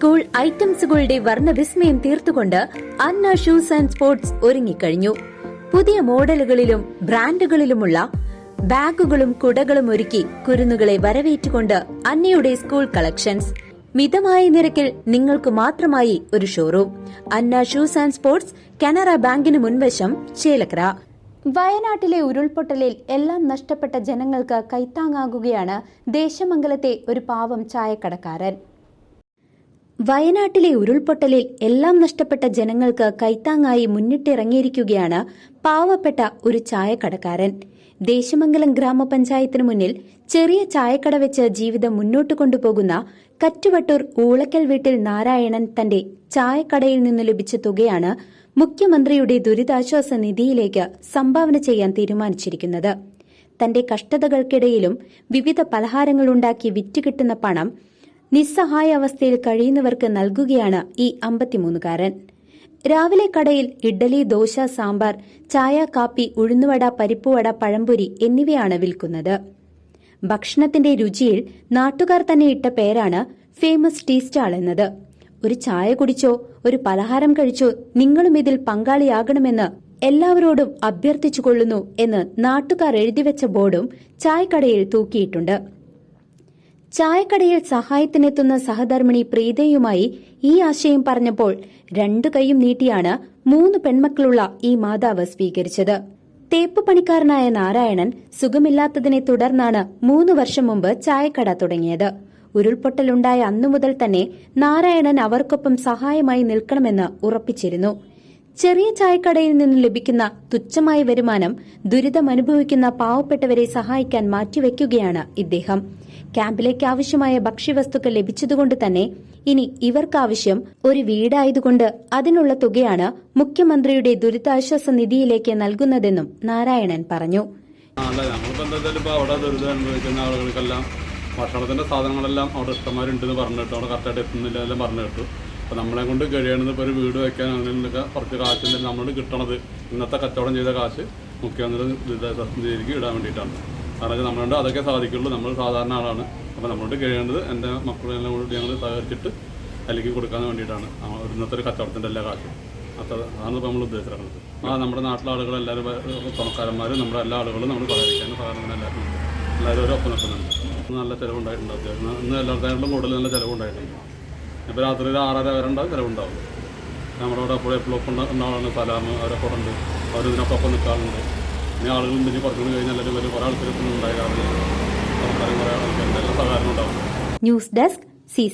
School ഐറ്റംസുകളുടെ വർണവിസ്മയം തീർത്തുകൊണ്ട് അന്ന ഷൂസ് ആൻഡ് സ്പോർട്സ് ഒരുങ്ങിക്കഴിഞ്ഞു. പുതിയ മോഡലുകളിലും ബ്രാൻഡുകളിലുമുള്ള ബാഗുകളും കുടകളും ഒരുക്കി കുരുന്നുകളെ വരവേറ്റുകൊണ്ട് അന്നയുടെ സ്കൂൾ കളക്ഷൻസ്. മിതമായ നിരക്കിൽ നിങ്ങൾക്ക് മാത്രമായി ഒരു showroom. Anna shoes and sports Canara ബാങ്കിന് മുൻവശം ചേലക്കര. വയനാട്ടിലെ ഉരുൾപൊട്ടലിൽ എല്ലാം നഷ്ടപ്പെട്ട ജനങ്ങൾക്ക് കൈത്താങ്ങാകുകയാണ് ദേശമംഗലത്തെ ഒരു പാവം ചായക്കടക്കാരൻ. വയനാട്ടിലെ ഉരുൾപൊട്ടലിൽ എല്ലാം നഷ്ടപ്പെട്ട ജനങ്ങൾക്ക് കൈത്താങ്ങായി മുന്നിട്ടിറങ്ങിയിരിക്കുകയാണ് പാവപ്പെട്ട ഒരു ചായക്കടക്കാരൻ. ദേശമംഗലം ഗ്രാമപഞ്ചായത്തിന് മുന്നിൽ ചെറിയ ചായക്കട വെച്ച് ജീവിതം മുന്നോട്ട് കൊണ്ടുപോകുന്ന കറ്റുവട്ടൂർ ഊളക്കൽ വീട്ടിൽ നാരായണൻ തന്റെ ചായക്കടയിൽ നിന്ന് ലഭിച്ച തുകയാണ് മുഖ്യമന്ത്രിയുടെ ദുരിതാശ്വാസ നിധിയിലേക്ക് സംഭാവന ചെയ്യാൻ തീരുമാനിച്ചിരിക്കുന്നത്. തന്റെ കഷ്ടതകൾക്കിടയിലും വിവിധ പലഹാരങ്ങളുണ്ടാക്കി വിറ്റുകിട്ടുന്ന പണം നിസ്സഹായ അവസ്ഥയിൽ കഴിയുന്നവർക്ക് നൽകുകയാണ് ഈ അമ്പത്തിമൂന്നുകാരൻ. രാവിലെ കടയിൽ ഇഡ്ഡലി ദോശ സാമ്പാർ ചായ കാപ്പി ഉഴുന്നുവട പരിപ്പുവട പഴംപൊരി എന്നിവയാണ് വിൽക്കുന്നത്. ഭക്ഷണത്തിന്റെ രുചിയിൽ നാട്ടുകാർ തന്നെ ഇട്ട പേരാണ് ഫേമസ് ടീ സ്റ്റാൾ എന്നത്. ഒരു ചായ കുടിച്ചോ ഒരു പലഹാരം കഴിച്ചോ നിങ്ങളും ഇതിൽ പങ്കാളിയാകണമെന്ന് എല്ലാവരോടും അഭ്യർത്ഥിച്ചുകൊള്ളുന്നു എന്ന് നാട്ടുകാർ എഴുതിവെച്ച ബോർഡും ചായക്കടയിൽ തൂക്കിയിട്ടുണ്ട്. ചായക്കടയിൽ സഹായത്തിനെത്തുന്ന സഹധർമ്മിണി പ്രീതയുമായി ഈ ആശയം പറഞ്ഞപ്പോൾ രണ്ടു കൈയും നീട്ടിയാണ് മൂന്ന് പെൺമക്കളുള്ള ഈ മാതാവ് സ്വീകരിച്ചത്. തേപ്പ് പണിക്കാരനായ നാരായണൻ സുഖമില്ലാത്തതിനെ തുടർന്നാണ് മൂന്ന് വർഷം മുമ്പ് ചായക്കട തുടങ്ങിയത്. ഉരുൾപൊട്ടലുണ്ടായ അന്നു മുതൽ തന്നെ നാരായണൻ അവർക്കൊപ്പം സഹായമായി നിൽക്കണമെന്ന് ഉറപ്പിച്ചിരുന്നു. ചെറിയ ചായക്കടയിൽ നിന്ന് ലഭിക്കുന്ന തുച്ഛമായ വരുമാനം ദുരിതമനുഭവിക്കുന്ന പാവപ്പെട്ടവരെ സഹായിക്കാൻ മാറ്റിവെക്കുകയാണ് ഇദ്ദേഹം. ക്യാമ്പിലേക്ക് ആവശ്യമായ ഭക്ഷ്യവസ്തുക്കൾ ലഭിച്ചതുകൊണ്ട് തന്നെ ഇനി ഇവർക്കാവശ്യം ഒരു വീടായതുകൊണ്ട് അതിനുള്ള തുകയാണ് മുഖ്യമന്ത്രിയുടെ ദുരിതാശ്വാസ നിധിയിലേക്ക് നൽകുന്നതെന്നും നാരായണൻ പറഞ്ഞു. ഭക്ഷണത്തിന്റെ സാധനങ്ങളെല്ലാം അവിടെ ഇഷ്ടമാരുണ്ടെന്ന് പറഞ്ഞിട്ട്. അവിടെ കറക്റ്റായിട്ട് എത്തുന്നില്ല എല്ലാം പറഞ്ഞു കേട്ടു നമ്മളെ കൊണ്ട് കഴിയണത് ഇപ്പോൾ ഒരു വീട് വെക്കാൻ അങ്ങനെയൊക്കെ കുറച്ച് കാശ് നമ്മൾ കിട്ടണത് ഇന്നത്തെ കച്ചവടം ചെയ്ത കാശ് മുഖ്യമന്ത്രി നിധിയിലേക്ക് ഇടാൻ വേണ്ടിയിട്ടാണ്. കാരണം നമ്മളുണ്ട്. അതൊക്കെ സാധിക്കുള്ളൂ. നമ്മൾ സാധാരണ ആളാണ്. അപ്പോൾ നമ്മളോട് കഴിയേണ്ടത് എന്റെ മക്കളെല്ലാം കൂടി ഞങ്ങൾ സഹകരിച്ചിട്ട് അല്ലെങ്കിൽ കൊടുക്കാൻ വേണ്ടിയിട്ടാണ്. ഇന്നത്തെ ഒരു കച്ചവടത്തിന്റെ എല്ലാ കാശും. അത്ര അതാണ് ഇപ്പോൾ നമ്മൾ ഉദ്ദേശിക്കുന്നത് ആ നമ്മുടെ നാട്ടിലെ ആളുകൾ എല്ലാവരും തുണക്കാരന്മാരും നമ്മുടെ എല്ലാ ആളുകളും നമ്മൾ സഹകരിക്കാനും സഹകരണം എല്ലാവരും എല്ലാവരും ഒപ്പം നിൽക്കുന്നുണ്ട്. നല്ല ചിലവുണ്ടായിട്ടുണ്ട്. അത്യാവശ്യം ഇന്ന് എല്ലാവരുടെയും കൂടുതൽ നല്ല ചിലവുണ്ടായിട്ടുണ്ട്. ഇപ്പോൾ രാത്രി ഒരു ആറര വരെ ഉണ്ടാവും ചിലവുണ്ടാവും. നമ്മുടെ അവിടെ അപ്പോഴും എപ്പോഴും ഒപ്പം ഉണ്ടാവുന്ന സലാം. അവരൊക്കെ ഉണ്ട്. അവരിതിനൊപ്പം ഒപ്പം നിൽക്കാറുണ്ട്. ഇനി ആളുകൾ ഉണ്ടെങ്കിൽ കുറച്ചുകൂടി കഴിഞ്ഞാൽ എല്ലാവരും വരും. കുറേ ആൾക്കാർ ഉണ്ടായി കാരണം കുറേ ആൾക്കാരുടെ എല്ലാ സഹകരണം ഉണ്ടാവും. News desk C